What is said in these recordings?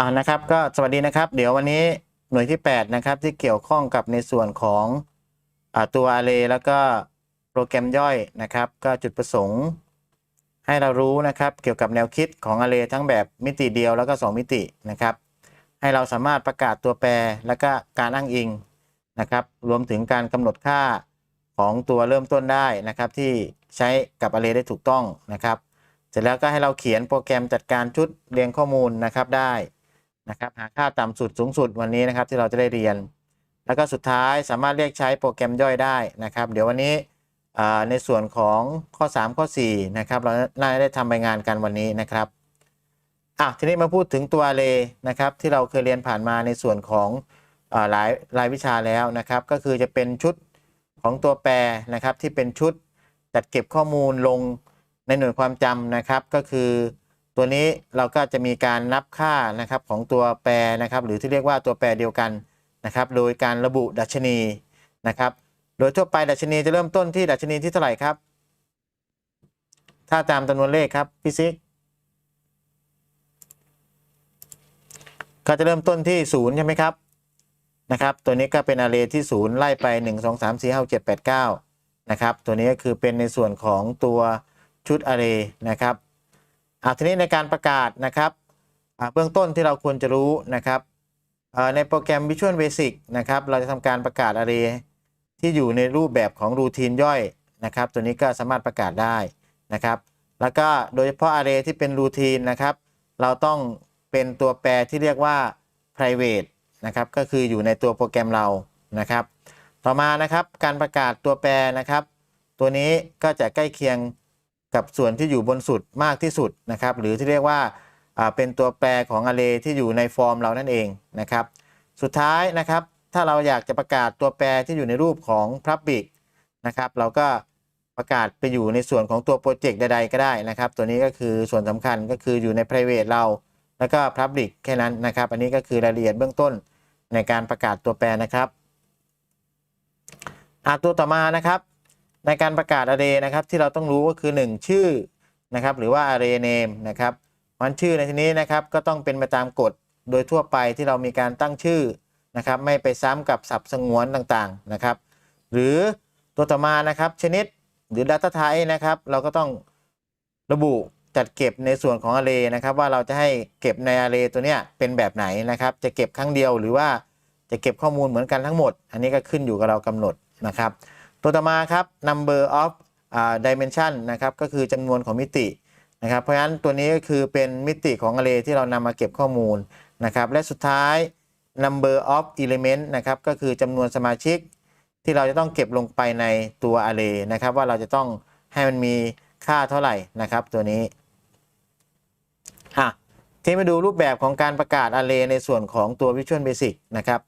อ่านะครับก็สวัสดีนะครับ เดี๋ยววันนี้หน่วยที่ 8 นะครับ ที่เกี่ยวข้องกับในส่วนของอตัว Array แล้วก็โปรแกรมย่อยนะครับ ก็จุดประสงค์ให้เรารู้นะครับ เกี่ยวกับแนวคิดของ Array ทั้งแบบมิติเดียวแล้วก็ 2 มิตินะครับ ให้เราสามารถประกาศตัวแปรแล้วก็การอ้างอิงนะครับ รวมถึงการกำหนดค่าของตัวเริ่มต้นได้นะครับ ที่ใช้กับ Array ได้ถูกต้องนะครับ เสร็จแล้วก็ให้เราเขียนโปรแกรมจัดการชุดเรียงข้อมูลนะครับได้ นะครับหาค่าต่ำสุดสูงสุดวันนี้นะครับที่เราจะได้เรียน แล้วก็สุดท้ายสามารถเรียกใช้โปรแกรมย่อยได้นะครับ เดี๋ยววันนี้ในส่วนของข้อ 3 ข้อ4นะครับเราน่าจะได้ทำใบงานกันวันนี้นะครับอะทีนี้มาพูดถึงตัว array นะครับที่เราเคยเรียนผ่านมาในส่วนของอหลายรายวิชาแล้วนะครับ ก็คือจะเป็นชุดของตัวแปรนะครับที่เป็นชุดจัดเก็บข้อมูลลงในหน่วยความจำนะครับ ก็คือ ตัวนี้เราก็จะมีการนับค่านะครับของตัวแปรนะครับ หรือที่เรียกว่าตัวแปรเดียวกันนะครับ โดยการระบุดัชนีนะครับ โดยทั่วไปดัชนีจะเริ่มต้นที่ดัชนีที่เท่าไหร่ครับ ถ้าตามจำนวนเลขครับพี่ซิกก็จะเริ่มต้นที่ศูนย์ใช่ไหมครับนะครับ ตัวนี้ก็เป็นอาเรที่ศูนย์ไล่ไป 1 2 3 4 5 7 8 9นะครับ ตัวนี้ก็คือเป็นในส่วนของตัวชุด array นะครับ อะทีนี้ในการประกาศนะครับเบื้องต้นที่เราควรจะรู้นะครับในโปรแกรม Visual Basic นะครับ เราจะทำการประกาศ array ที่อยู่ในรูปแบบของรูทีนย่อยนะครับ ตัวนี้ก็สามารถประกาศได้นะครับ แล้วก็โดยเฉพาะ array ที่เป็นรูทีนนะครับ เราต้องเป็นตัวแปรที่เรียกว่า private นะครับ ก็คืออยู่ในตัวโปรแกรมเรานะครับ ต่อมานะครับการประกาศตัวแปรนะครับ ตัวนี้ก็จะใกล้เคียง กับส่วนที่อยู่บนสุดมากที่สุดนะครับ หรือที่เรียกว่าเป็นตัวแปรของ array ที่อยู่ในฟอร์มเรานั่นเองนะครับ สุดท้ายนะครับ ถ้าเราอยากจะประกาศตัวแปรที่อยู่ในรูปของ public นะครับ เราก็ประกาศไปอยู่ในส่วนของตัวโปรเจกต์ใดๆก็ได้นะครับ ตัวนี้ก็คือส่วนสำคัญก็คืออยู่ใน private เรา แล้วก็ public แค่นั้นนะครับ อันนี้ก็คือรายละเอียดเบื้องต้นในการประกาศตัวแปรนะครับอะตัวต่อมานะครับ ในการประกาศ array นะครับ ที่เราต้องรู้ก็คือ 1 ชื่อนะครับ หรือว่า array name นะครับมันชื่อในที่นี้นะครับก็ต้องเป็นไปตามกฎโดยทั่วไปที่เรามีการตั้งชื่อนะครับ ไม่ไปซ้ำกับศัพท์สงวนต่างๆนะครับ หรือตัวต่อมานะครับชนิดหรือ data type นะครับ เราก็ต้องระบุจัดเก็บในส่วนของ array นะครับ ว่าเราจะให้เก็บใน array ตัวเนี้ยเป็นแบบไหนนะครับ จะเก็บครั้งเดียวหรือว่าจะเก็บข้อมูลเหมือนกันทั้งหมด อันนี้ก็ขึ้นอยู่กับเรากำหนดนะครับ ตัวต่อมาครับ number of dimension นะครับก็คือจำนวนของมิตินะครับ เพราะฉะนั้นตัวนี้ก็คือเป็นมิติของ array ที่เรานำมาเก็บข้อมูลนะครับ และสุดท้าย number of element นะครับก็คือจำนวนสมาชิก ที่เราจะต้องเก็บลงไปในตัว array นะครับ ว่าเราจะต้องให้มันมีค่าเท่าไหร่นะครับ ตัวนี้อะที่มาดูรูปแบบของการประกาศ array ในส่วนของตัว Visual Basic นะครับ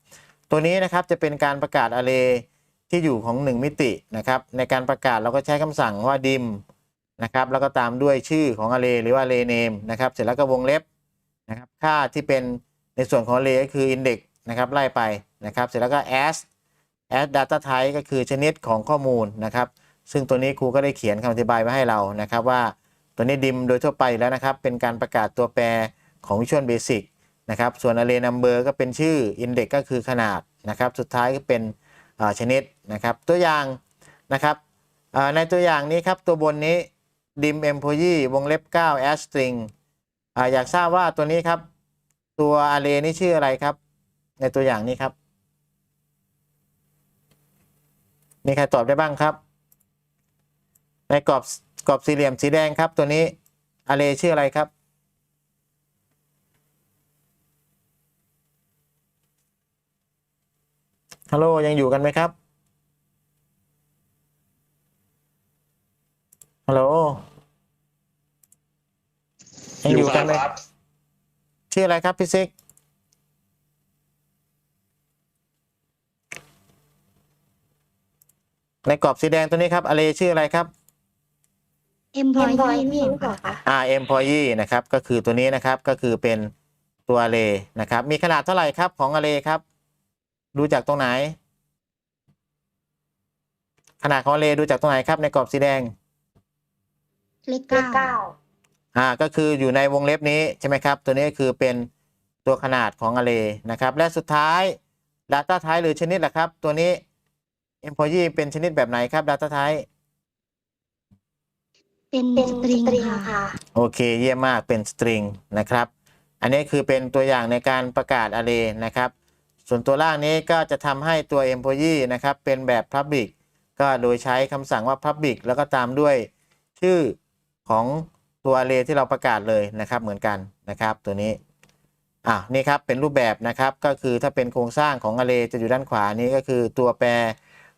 ตัวนี้นะครับจะเป็นการประกาศ array ที่อยู่ของ 1 มิตินะครับในการประกาศเราก็ใช้คำสั่งว่า dim นะครับแล้วก็ตามด้วยชื่อของ array หรือว่า array name นะครับเสร็จแล้วก็วงเล็บนะครับค่าที่เป็นในส่วนของ array ก็คือ index นะครับไล่ไปนะครับเสร็จแล้วก็ as as data type ก็คือชนิดของข้อมูลนะครับซึ่งตัวนี้ครูก็ได้เขียนคำอธิบายไว้ให้เรานะครับว่าตัวนี้ dim โดยทั่วไปแล้วนะครับ เป็นการประกาศตัวแปรของ Visual Basic นะครับส่วน array number ก็เป็นชื่อ index ก็คือขนาดนะครับสุดท้ายก็เป็น ชนิดนะครับ ตัวอย่างนะครับในตัวอย่างนี้ครับตัวบนนี้ dim employee วงเล็บ9 as string ออยากทราบว่าตัวนี้ครับ ตัว array นี่ชื่ออะไรครับ ในตัวอย่างนี้ครับ มีใครตอบได้บ้างครับ ในกรอบกรอบสี่เหลี่ยมสีแดงครับตัวนี้ array ชื่ออะไรครับ ฮัลโหลยังอยู่กันไหมครับ ฮัลโหลยังอยู่กันไหมครับชื่ออะไรครับ พี่ซิกในกรอบสีแดงตัวนี้ครับ array ชื่ออะไรครับเอ็มพอยยี่นี่หรือเปล่าคะอ่า employee นะครับ ก็คือตัวนี้นะครับก็คือเป็นตัว array นะครับ มีขนาดเท่าไหร่ครับของ array ครับ ดูจากตรงไหน ขนาดของ array ดูจากตรงไหนครับในกรอบสีแดงเลขเลขเก้าเก้าอ่าก็คืออยู่ในวงเล็บนี้ใช่ไหมครับ ตัวนี้ก็คือเป็นตัวขนาดของ array นะครับ และสุดท้าย data type หรือชนิดแหละครับ ตัวนี้ employee เป็นชนิดแบบไหนครับ data type เป็นเป็นสสตตริริงงค่ะค่ะ โอเคเยี่ยมมากเป็น string นะครับ อันนี้คือเป็นตัวอย่างในการประกาศ array นะครับ ส่วนตัวล่างนี้ก็จะทำให้ตัว employee นะครับ เป็นแบบ public ก็โดยใช้คำสั่งว่า public แล้วก็ตามด้วยชื่อของตัว array ที่เราประกาศเลยนะครับเหมือนกันนะครับ ตัวนี้อะนี่ครับเป็นรูปแบบนะครับก็คือถ้าเป็นโครงสร้างของ array จะอยู่ด้านขวานี้ก็คือตัวแปร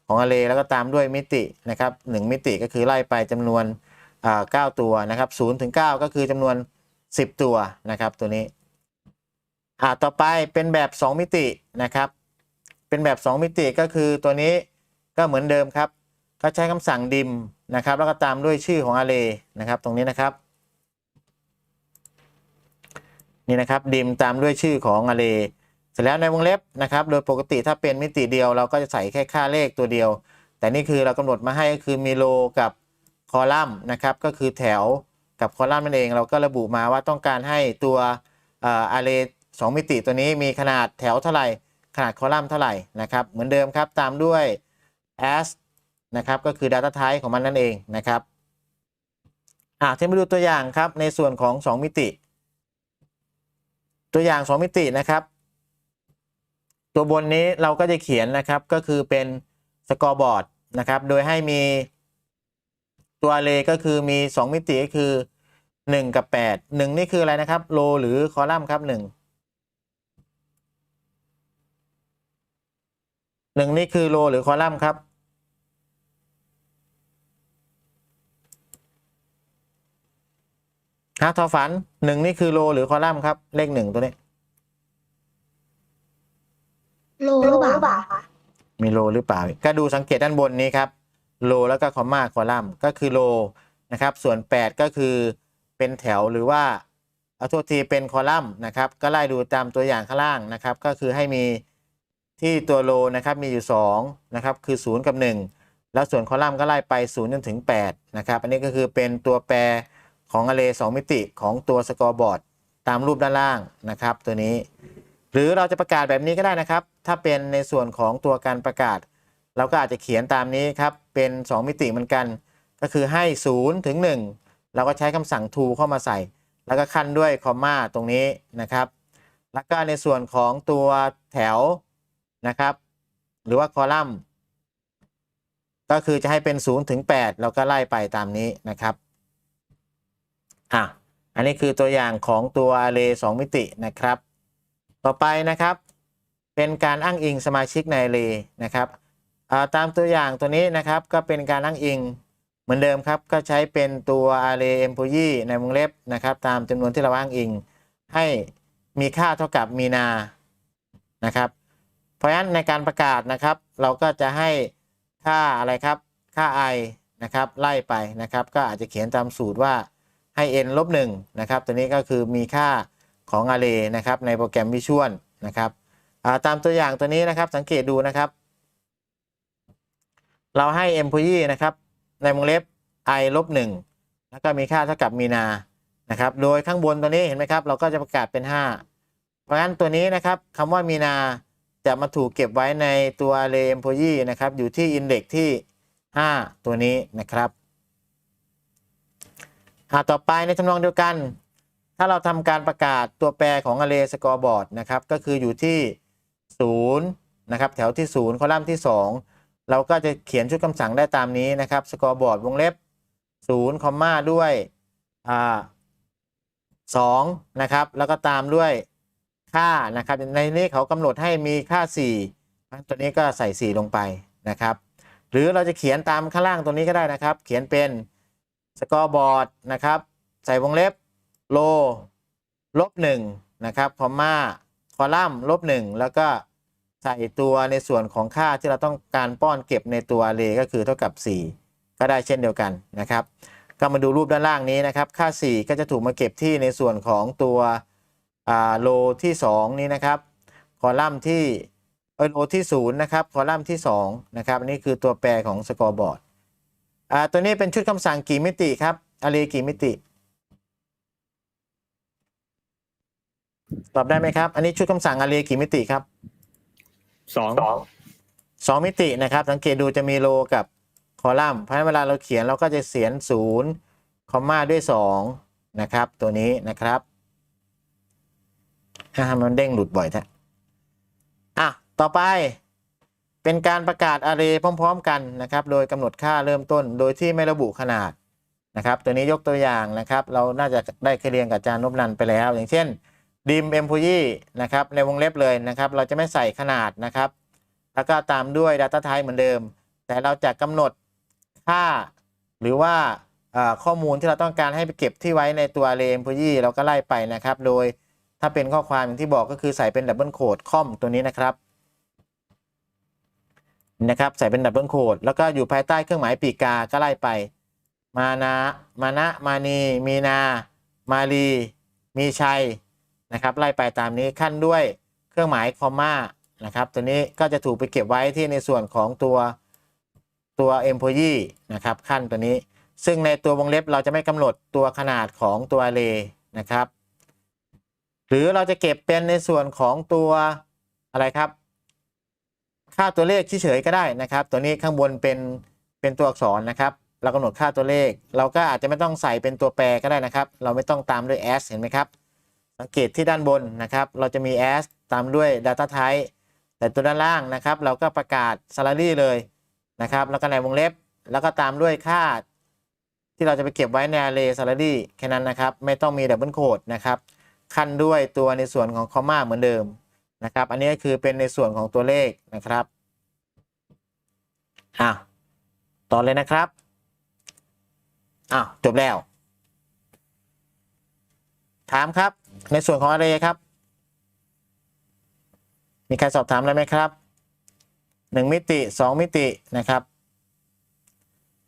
ของ array แล้วก็ตามด้วยมิตินะครับหนึ่งมิติก็คือไล่ไปจำนวนอ่าตัวนะครับ0ถึง9ก็คือจำนวน 10 ตัวนะครับตัวนี้ อ่าต่อไปเป็นแบบ 2 มิตินะครับ เป็นแบบ 2 มิติก็คือตัวนี้ก็เหมือนเดิมครับก็ใช้คำสั่งดิมนะครับ แล้วก็ตามด้วยชื่อของอาร์เรย์นะครับ ตรงนี้นะครับ นี่นะครับดิมตามด้วยชื่อของอาร์เรย์เสร็จแล้วในวงเล็บนะครับ โดยปกติถ้าเป็นมิติเดียว เราก็จะใส่แค่ค่าเลขตัวเดียว แต่นี่คือเรากำหนดมาให้ก็คือมีโลกับคอลัมน์นะครับ ก็คือแถวกับคอลัมน์นั่นเอง เราก็ระบุมาว่าต้องการให้ตัวอาร์เรย์ 2 มิติตัวนี้มีขนาดแถวเท่าไหร่ ขนาดคอลัมน์เท่าไหร่นะครับเหมือนเดิมครับตามด้วย as นะครับก็คือ data type ของมันนั่นเองนะครับอะที่มาดูตัวอย่างครับในส่วนของ 2 มิติ ตัวอย่าง 2 มิตินะครับ ตัวบนนี้เราก็จะเขียนนะครับก็คือเป็นสกอร์บอร์ดนะครับโดยให้มีตัวเลก็คือมี 2 มิติก็คือ 1 กับ 8 1 นี่คืออะไรนะครับโลหรือคอลัมน์ครับ 1 1นี่คือโลหรือคอลัมน์ครับฮะทอฝัน1นี่คือโลหรือคอลัมน์ครับ เลข1ตัวนี้ โลโลหรือหเปรือเปล่าล่าคะมีโลหรือเปล่า ก็ดูสังเกตด้านบนนี้ครับ โลแล้วก็คอมมาคอลัมน์ก็คือโลนะครับ ส่วน 8 ก็คือเป็นแถวหรือว่าเอาโทษทีเป็นคอลัมน์นะครับ ก็ไล่ดูตามตัวอย่างข้างล่างนะครับ ก็คือให้มี ที่ตัวโลนะครับมีอยู่2นะครับคือ 0 กับ 1 แล้วส่วนคอลัมน์ก็ไล่ไป0จนถึง8นะครับอันนี้ก็คือเป็นตัวแปรของ array 2มิติของตัวสกอร์บอร์ดตามรูปด้านล่างนะครับตัวนี้ หรือเราจะประกาศแบบนี้ก็ได้นะครับ ถ้าเป็นในส่วนของตัวการประกาศ เราก็อาจจะเขียนตามนี้ครับเป็น 2 มิติเหมือนกัน ก็คือให้0ถึง1เราก็ใช้คำสั่ง to เข้ามาใส่ แล้วก็ขั้นด้วยคอมมาตรงนี้นะครับ แล้วก็ในส่วนของตัวแถว นะครับ หรือว่าคอลัมน์ ก็คือจะให้เป็น 0 ถึง 8 เราก็ไล่ไปตามนี้นะครับอะอันนี้คือตัวอย่างของตัว array 2มิตินะครับ ต่อไปนะครับ เป็นการอ้างอิงสมาชิกใน array นะครับอ่าตามตัวอย่างตัวนี้นะครับก็เป็นการอ้างอิงเหมือนเดิมครับ ก็ใช้เป็นตัว array employee ในวงเล็บนะครับ ตามจำนวนที่เราอ้างอิง ให้มีค่าเท่ากับมีนานะครับ เพราะฉะนั้นในการประกาศนะครับ เราก็จะให้ค่าอะไรครับ ค่า i นะครับ ไล่ไปนะครับ ก็อาจจะเขียนตามสูตรว่าให้ n ลบ1นะครับ ตัวนี้ก็คือมีค่าของ array นะครับ ในโปรแกรม Visual นะครับตามตัวอย่างตัวนี้นะครับ สังเกตดูนะครับ เราให้ employee นะครับ ในวงเล็บ i ลบ1แล้วก็มีค่าเท่ากับมีนานะครับ โดยข้างบนตัวนี้เห็นไหมครับ เราก็จะประกาศเป็น 5 เพราะฉะนั้นตัวนี้นะครับคำว่ามีนา จะมาถูกเก็บไว้ในตัว array employee นะครับ อยู่ที่ index ที่ 5 ตัวนี้นะครับอ่าต่อไปในทำนองเดียวกัน ถ้าเราทำการประกาศตัวแปรของ array scoreboard นะครับ ก็คืออยู่ที่ 0 นะครับ แถวที่ 0 คอลัมน์ที่ 2 เราก็จะเขียนชุดคำสั่งได้ตามนี้นะครับ scoreboard วงเล็บ0คอมมาด้วยอ่า2นะครับ แล้วก็ตามด้วย ค่านะครับ ในนี้เขากำหนดให้มีค่า 4 ตัวนี้ก็ใส่ 4 ลงไปนะครับ หรือเราจะเขียนตามข้างล่างตัวนี้ก็ได้นะครับ เขียนเป็นสกอร์บอร์ดนะครับ ใส่วงเล็บโลลบ1นะครับคอมมาคอลัมน์ลบ1แล้วก็ใส่ตัวในส่วนของค่าที่เราต้องการป้อนเก็บในตัว array ก็คือเท่ากับ 4 ก็ได้เช่นเดียวกันนะครับ ก็มาดูรูปด้านล่างนี้นะครับ ค่า 4 ก็จะถูกมาเก็บที่ในส่วนของตัว โลที่ 2 นี้นะครับ คอลัมน์ที่เออโลที่0นะครับคอลัมน์ที่2นะครับอันนี้คือตัวแปรของสกอร์บอร์ดอ่าตัวนี้เป็นชุดคำสั่งกี่มิติครับ array กี่มิติ ตอบได้ไหมครับ อันนี้ชุดคำสั่งอารีกี่มิติครับสองสองมิตินะครับ สังเกตดูจะมีโลกับคอลัมน์เพราะฉะนั้นเวลาเราเขียนเราก็จะเขียนศูนย์คอมมาด้วยสองนะครับ ตัวนี้นะครับ อะมันเด้งหลุดบ่อยแท้อะ ต่อไป เป็นการประกาศอารีพร้อม ๆ กันนะครับ โดยกำหนดค่าเริ่มต้น โดยที่ไม่ระบุขนาดนะครับ ตัวนี้ยกตัวอย่างนะครับ เราน่าจะได้เคยเรียนกับอาจารย์นพนันไปแล้ว อย่างเช่นดิมเอ็มพูยี่นะครับในวงเล็บเลยนะครับ เราจะไม่ใส่ขนาดนะครับ แล้วก็ตามด้วย Data Type เหมือนเดิม แต่เราจะกำหนดค่า หรือว่าข้อมูลที่เราต้องการให้ไปเก็บที่ไว้ในตัว array employee เราก็ไล่ไปนะครับ โดย ถ้าเป็นข้อความอย่างที่บอกก็คือใส่เป็นดับเบิลโคดคอมตัวนี้นะครับนะครับใส่เป็นดับเบิลโคดแล้วก็อยู่ภายใต้เครื่องหมายปีกาก็ไล่ไป มานะมานะมานีมีนา มาลีมีชัยนะครับไล่ไปตามนี้ขั้นด้วยเครื่องหมายคอมมานะครับตัวนี้ก็จะถูกไปเก็บไว้ที่ในส่วนของตัวตัว employee นะครับขั้นตัวนี้ ซึ่งในตัววงเล็บเราจะไม่กำหนดตัวขนาดของตัว array นะครับ หรือเราจะเก็บเป็นในส่วนของตัวอะไรครับ ค่าตัวเลขเฉยๆก็ได้นะครับ ตัวนี้ข้างบนเป็นเป็นตัวอักษรนะครับ เรากำหนดค่าตัวเลข เราก็อาจจะไม่ต้องใส่เป็นตัวแปรก็ได้นะครับ เราไม่ต้องตามด้วย s เห็นไหมครับ สังเกตที่ด้านบนนะครับ เราจะมี s ตามด้วย data type แต่ตัวด้านล่างนะครับ เราก็ประกาศ salary เลยนะครับ แล้วก็ในวงเล็บ แล้วก็ตามด้วยค่าที่เราจะไปเก็บไว้ใน array salary แค่นั้นนะครับ ไม่ต้องมี double quote นะครับ ขั้นด้วยตัวในส่วนของ comma เหมือนเดิมนะครับ อันนี้คือเป็นในส่วนของตัวเลขนะครับอะต่อเลยนะครับอ้าวจบแล้ว ถามครับในส่วนของ array ครับ มีใครสอบถามอะไรไหมครับหนึ่งมิติสองมิตินะครับ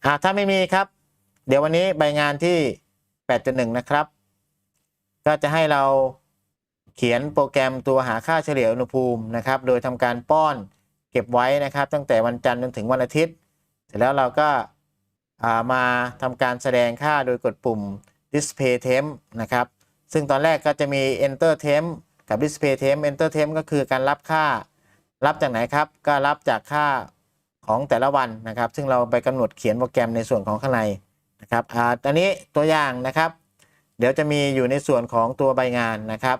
อ่าถ้าไม่มีครับ เดี๋ยววันนี้ใบงานที่ 8.1 นะครับ ก็จะให้เราเขียนโปรแกรมตัวหาค่าเฉลี่ยอุณหภูมินะครับ โดยทำการป้อนเก็บไว้นะครับ ตั้งแต่วันจันทร์จนถึงวันอาทิตย์ เสร็จแล้วเราก็ามาทำการแสดงค่าโดยกดปุ่ม display temp นะครับ ซึ่งตอนแรกก็จะมี enter temp กับ display temp enter temp ก็คือการรับค่า รับจากไหนครับ ก็รับจากค่าของแต่ละวันนะครับ ซึ่งเราไปกำหนดเขียนโปรแกรมในส่วนของข้างในนะครับอ่าตอนนี้ตัวอย่างนะครับ เดี๋ยวจะมีอยู่ในส่วนของตัวใบงานนะครับ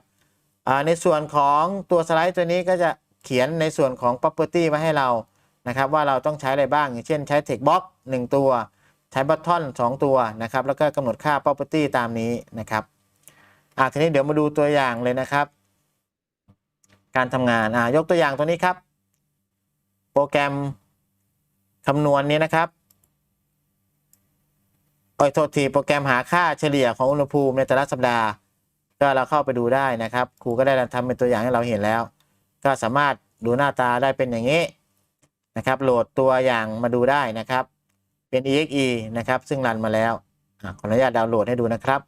ในส่วนของตัวสไลด์ตัวนี้ก็จะเขียนในส่วนของ property มาให้เรานะครับ ว่าเราต้องใช้อะไรบ้าง อย่างเช่นใช้ text box 1 ตัว ใช้ button 2 ตัวนะครับ แล้วก็กำหนดค่า property ตามนี้นะครับอ่าทีนี้เดี๋ยวมาดูตัวอย่างเลยนะครับ การทำงานอ่ายกตัวอย่างตัวนี้ครับ โปรแกรมคำนวณนี้นะครับ โอ้ยโทษทีโปรแกรมหาค่าเฉลี่ยของอุณหภูมิในแต่ละสัปดาห์ ก็เราเข้าไปดูได้นะครับ ครูก็ได้ทำเป็นตัวอย่างให้เราเห็นแล้ว ก็สามารถดูหน้าตาได้เป็นอย่างนี้นะครับ โหลดตัวอย่างมาดูได้นะครับ เป็น exe นะครับ ซึ่งรันมาแล้วอขออนุญาตดาวน์โหลดให้ดูนะครับ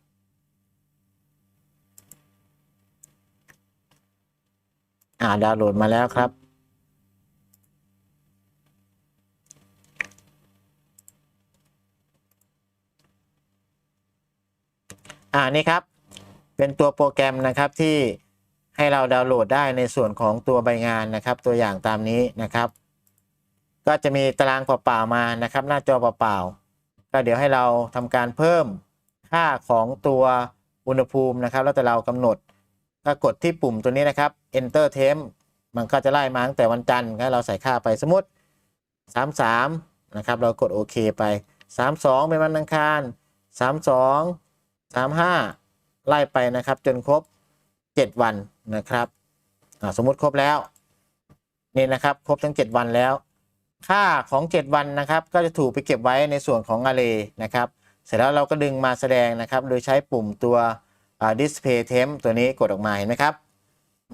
อ่าดาวน์โหลดมาแล้วครับ อ่านี่ครับ เป็นตัวโปรแกรมนะครับที่ให้เราดาวน์โหลดได้ในส่วนของตัวใบงานนะครับ ตัวอย่างตามนี้นะครับ ก็จะมีตารางเปล่าๆมานะครับ หน้าจอเปล่าๆก็เดี๋ยวให้เราทำการเพิ่มค่าของตัวอุณหภูมินะครับ แล้วแต่เรากำหนดก็กดที่ปุ่มตัวนี้นะครับ enter temp มันก็จะไล่มาตั้งแต่วันจันทร์ให้เราใส่ค่าไปสมมติ 33 นะครับ เรากดโอเคไป 32 เป็นวันอังคาร 32 35 ไล่ไปนะครับ จนครบ 7 วันนะครับสมมุติครบแล้วนี่นะครับครบทั้ง 7 วันแล้ว ค่าของ 7 วันนะครับ ก็จะถูกไปเก็บไว้ในส่วนของ array นะครับ เสร็จแล้วเราก็ดึงมาแสดงนะครับ โดยใช้ปุ่มตัว display temp ตัวนี้กดออกมาเห็นไหมครับ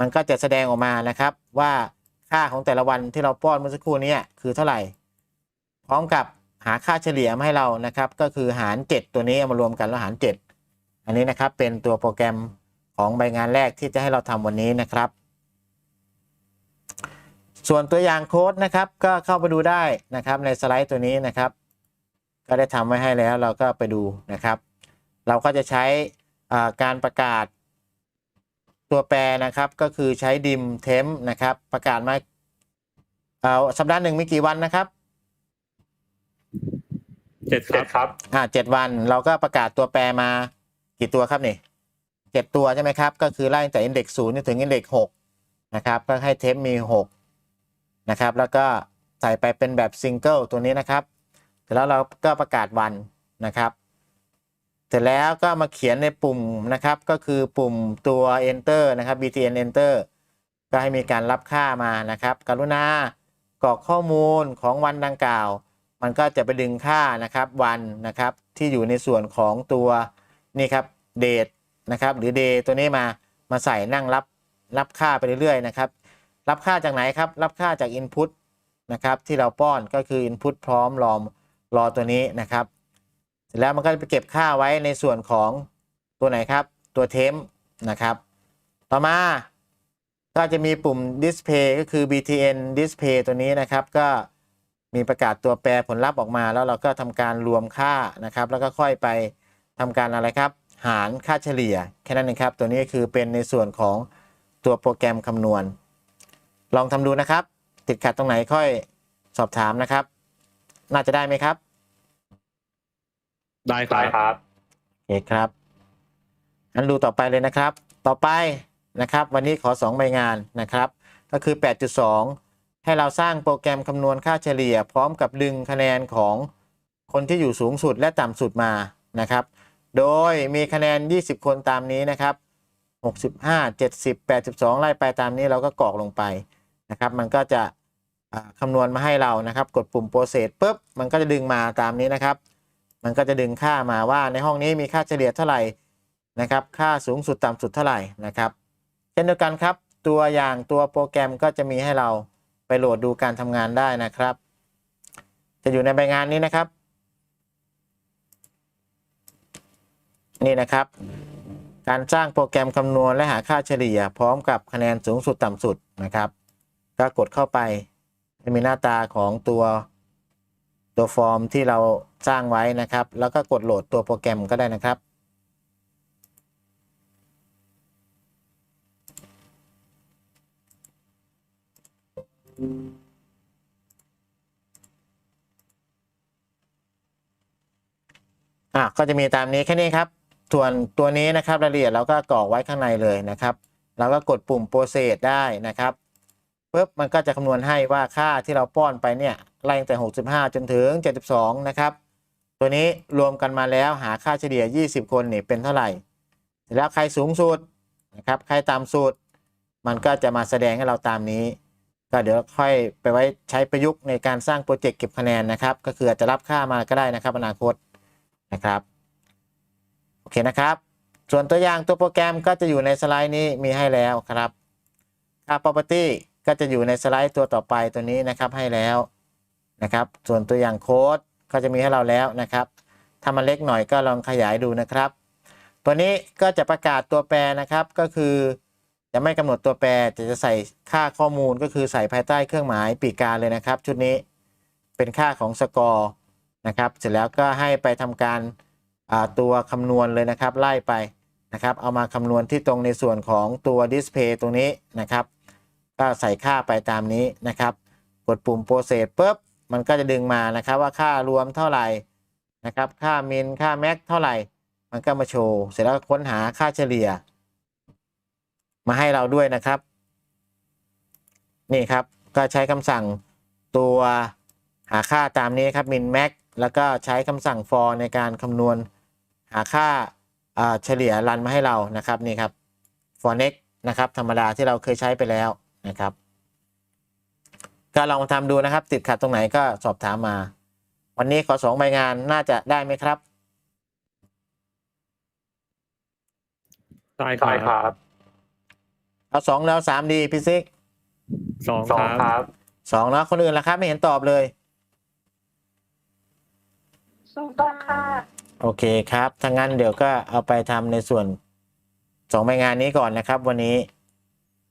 มันก็จะแสดงออกมานะครับว่าค่าของแต่ละวันที่เราป้อนเมื่อสักครู่นี้คือเท่าไหร่ พร้อมกับหาค่าเฉลี่ยมาให้เรานะครับ ก็คือหาร 7 ตัวนี้เอามารวมกันแล้วหาร 7 อันนี้นะครับเป็นตัวโปรแกรมของใบงานแรกที่จะให้เราทำวันนี้นะครับ ส่วนตัวอย่างโค้ดนะครับก็เข้าไปดูได้นะครับในสไลด์ตัวนี้นะครับ ก็ได้ทำไว้ให้แล้วเราก็ไปดูนะครับ เราก็จะใช้อ่าการประกาศตัวแปรนะครับก็คือใช้ดิมเทมนะครับประกาศมาเอาสัปดาห์หนึ่งมีกี่วันนะครับเจ็ดครับครับอ่าเจ็ดวันเราก็ประกาศตัวแปรมา กี่ตัวครับนี่เจ็ดตัวใช่ไหมครับ ก็คือไล่ตั้งแต่อินเด็กศูนย์ถึงอินเด็กหกนะครับ ก็ให้เทมมีหกนะครับ แล้วก็ใส่ไปเป็นแบบซิงเกิลตัวนี้นะครับ เสร็จแล้วเราก็ประกาศวันนะครับ เสร็จแล้วก็มาเขียนในปุ่มนะครับ ก็คือปุ่มตัว enter นะครับ btn enter ก็ให้มีการรับค่ามานะครับ กรุณากรอกข้อมูลของวันดังกล่าว มันก็จะไปดึงค่านะครับวันนะครับ ที่อยู่ในส่วนของตัวนี่ครับ เดทนะครับหรือ day ตัวนี้มามาใส่นั่งรับรับค่าไปเรื่อยๆนะครับ รับค่าจากไหนครับ รับค่าจาก input นะครับที่เราป้อนก็คือ input พร้อมรอมรอตัวนี้นะครับเสร็จแล้วมันก็จะไปเก็บค่าไว้ในส่วนของตัวไหนครับ ตัวเทมนะครับ ต่อมาก็จะมีปุ่ม display ก็คือ btn display ตัวนี้นะครับ ก็มีประกาศตัวแปรผลลัพธ์ออกมา แล้วเราก็ทำการรวมค่านะครับ แล้วก็ค่อยไปทำการอะไรครับ หารค่าเฉลี่ยแค่นั้นเองครับ ตัวนี้คือเป็นในส่วนของตัวโปรแกรมคำนวณ ลองทำดูนะครับ ติดขัดตรงไหนค่อยสอบถามนะครับ น่าจะได้ไหมครับ ได้คได้รับครับโอเคครับอันดูต่อไปเลยนะครับ ต่อไปนะครับ วันนี้ขอ 2 ใบงานนะครับ ก็คือ 8.2 ให้เราสร้างโปรแกรมคำนวณค่าเฉลี่ย พร้อมกับดึงคะแนนของคนที่อยู่สูงสุดและต่ำสุดมานะครับ โดยมีคะแนน 20 คนตามนี้นะครับ 65 70 82 ไล่ไปตามนี้เราก็กรอกลงไปนะครับ มันก็จะคำนวณมาให้เรานะครับ กดปุ่ม process ปุ๊บ มันก็จะดึงมาตามนี้นะครับ มันก็จะดึงค่ามาว่าในห้องนี้มีค่าเฉลี่ยเท่าไหร่นะครับ ค่าสูงสุดต่ำสุดเท่าไหร่นะครับ เช่นเดียวกันครับ ตัวอย่างตัวโปรแกรมก็จะมีให้เราไปโหลดดูการทำงานได้นะครับ จะอยู่ในใบงานนี้นะครับ นี่นะครับ การสร้างโปรแกรมคำนวณและหาค่าเฉลี่ย พร้อมกับคะแนนสูงสุดต่ำสุดนะครับ ก็กดเข้าไปจะมีหน้าตาของตัวตัวฟอร์มที่เราสร้างไว้นะครับ แล้วก็กดโหลดตัวโปรแกรมก็ได้นะครับ อะก็จะมีตามนี้แค่นี้ครับ ส่วนตัวนี้นะครับรายละเอียดเราก็กรอกไว้ข้างในเลยนะครับ เราก็กดปุ่ม process ได้นะครับปุ๊บมันก็จะคำนวณให้ว่าค่าที่เราป้อนไปเนี่ยไล่ตั้งแต่ 65 จนถึง 72 นะครับ ตัวนี้รวมกันมาแล้วหาค่าเฉลี่ย 20 คนนี่เป็นเท่าไหร่เสร็จแล้วใครสูงสุดนะครับใครต่ำสุด มันก็จะมาแสดงให้เราตามนี้ ก็เดี๋ยวค่อยไปไว้ใช้ประยุกต์ในการสร้างโปรเจกต์เก็บคะแนนนะครับ ก็คืออาจจะรับค่ามาก็ได้นะครับอนาคตนะครับ โอเคนะครับ ส่วนตัวอย่างตัวโปรแกรมก็จะอยู่ในสไลด์นี้มีให้แล้วครับค่า property ก็จะอยู่ในสไลด์ตัวต่อไปตัวนี้นะครับให้แล้วนะครับ ส่วนตัวอย่างโค้ดก็จะมีให้เราแล้วนะครับ ถ้ามันเล็กหน่อยก็ลองขยายดูนะครับ ตัวนี้ก็จะประกาศตัวแปรนะครับก็คือจะไม่กำหนดตัวแปรแต่จะใส่ค่าข้อมูลก็คือใส่ภายใต้เครื่องหมายปีกาเลยนะครับ ชุดนี้เป็นค่าของสกอร์นะครับ เสร็จแล้วก็ให้ไปทำการ ตัวคำนวณเลยนะครับ ไล่ไปนะครับ เอามาคำนวณที่ตรงในส่วนของตัวดิสเพย์ตรงนี้นะครับ ก็ใส่ค่าไปตามนี้นะครับ กดปุ่ม process ปุ๊บมันก็จะดึงมานะครับว่าค่ารวมเท่าไหร่นะครับ ค่ามินค่าแม็กเท่าไหร่ มันก็มาโชว์ เสร็จแล้วค้นหาค่าเฉลี่ย มาให้เราด้วยนะครับ นี่ครับก็ใช้คำสั่งตัวหาค่าตามนี้ครับ min max แล้วก็ใช้คำสั่ง for ในการคำนวณ หาค่าอ่าเฉลี่ยรันมาให้เรานะครับนี่ครับ for next นะครับธรรมดาที่เราเคยใช้ไปแล้วนะครับก็ลองมาทำดูนะครับ ติดขัดตรงไหนก็สอบถามมา วันนี้ขอสองใบงานน่าจะได้ไหมครับได้คได้รับครับเอาสองแล้วสามดีพี่ซิกสองสองคครัรับบสองแล้วคนอื่นล่ะครับ ไม่เห็นตอบเลยส่งต่อค่ะ โอเคครับถ้างั้นเดี๋ยวก็เอาไปทำในส่วนสองใบงานนี้ก่อนนะครับ วันนี้